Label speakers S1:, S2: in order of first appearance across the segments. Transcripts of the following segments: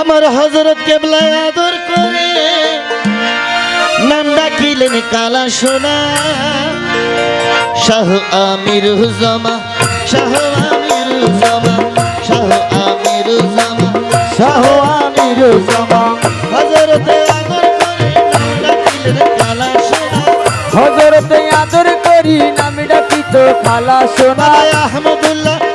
S1: আমার হজরত কেবলায় আদর করে নাম ডাকিলেন কালা সোনা। শাহ আমির হুজামা শাহ আমির হুজামা শাহ আমির হুজামা শাহ আমির হজরতে আদর করে ডাকিলেন কালা সোনা।
S2: হজরতে আদর নাম ডাকি তো খালা সোনা
S1: আহমদুল্লাহ।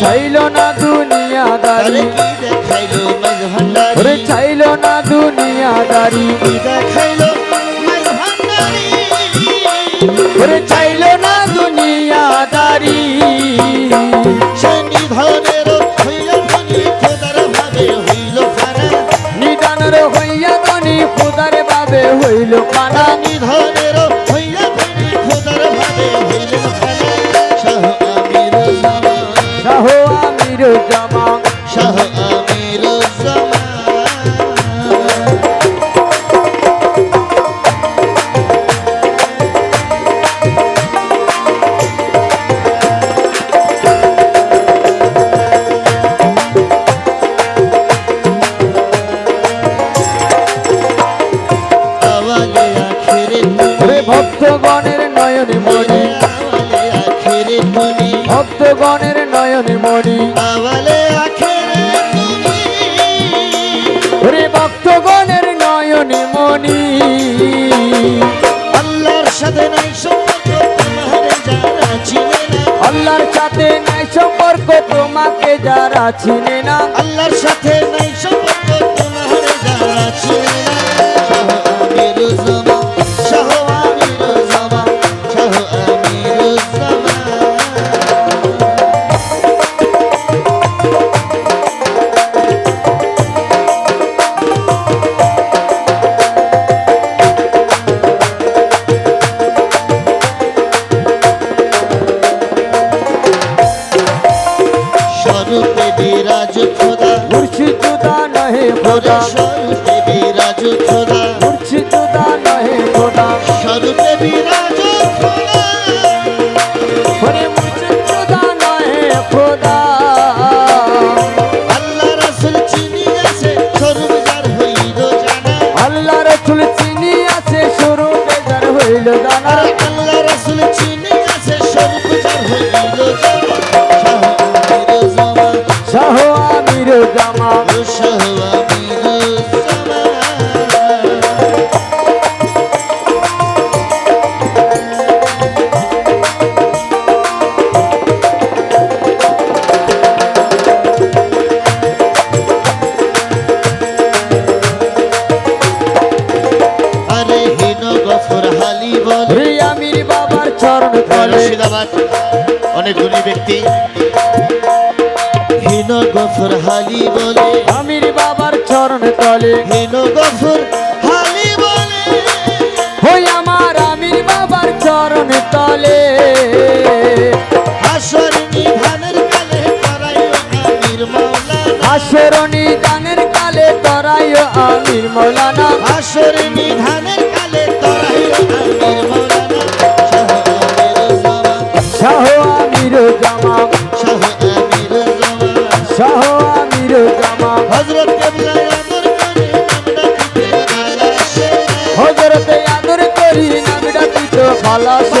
S2: চাইল না দুনিয়াদারি।
S1: দেখাইলো
S2: ওরে চাইল না দুনিয়াদারি।
S1: দেখাইলো
S2: ওরে চাইল না দুনিয়াদারি।
S1: ভাবে
S2: নিদানের হইয়া ধনী খুদার বাবে হইল পানা
S1: নিধনের
S2: নয়ন মণি। ভক্তগণের নয়ন মণি। ওরে ভক্তগণের নয়ন মণি।
S1: আল্লাহর সাথে নাই
S2: আল্লাহর সাথে নাই সম্পর্ক তোমাকে যারা চিনে না।
S1: আল্লাহর সাথে নাই সম্পর্ক খোদা। স্বরূপে বিরাজ খোদা
S2: নহে খোদা।
S1: স্বরূপে বিরাজ খোদা
S2: ওরে মুর্শিদুদা নহে খোদা।
S1: আল্লাহ রাসূল চিনি আছে স্বরূপ যার হইল জানা।
S2: আল্লাহ রসুল চিনি আছে শুরু বেজার হইল জানা।
S1: আল্লাহ রাসূল চিনি আছে স্বরূপ যার হইল জানা। শাহ আমির জামা
S2: শাহ আমির জামা চরণ তলে
S1: মুর্শিদাবাদ অনেক গুণী ব্যক্তি। হিন গফর হালি বলে।
S2: আমির বাবার চরণ তলে
S1: হিন গফর হালি বলে।
S2: হই আমার আমির বাবার চরণ তলে।
S1: হাসর নিধানের কালে করাইও আমির মাওলানা।
S2: আসরণি দানের কালে তরাইও আমির মৌলানা
S1: হাসর নিধানের কালে তরাইও আমির
S2: তো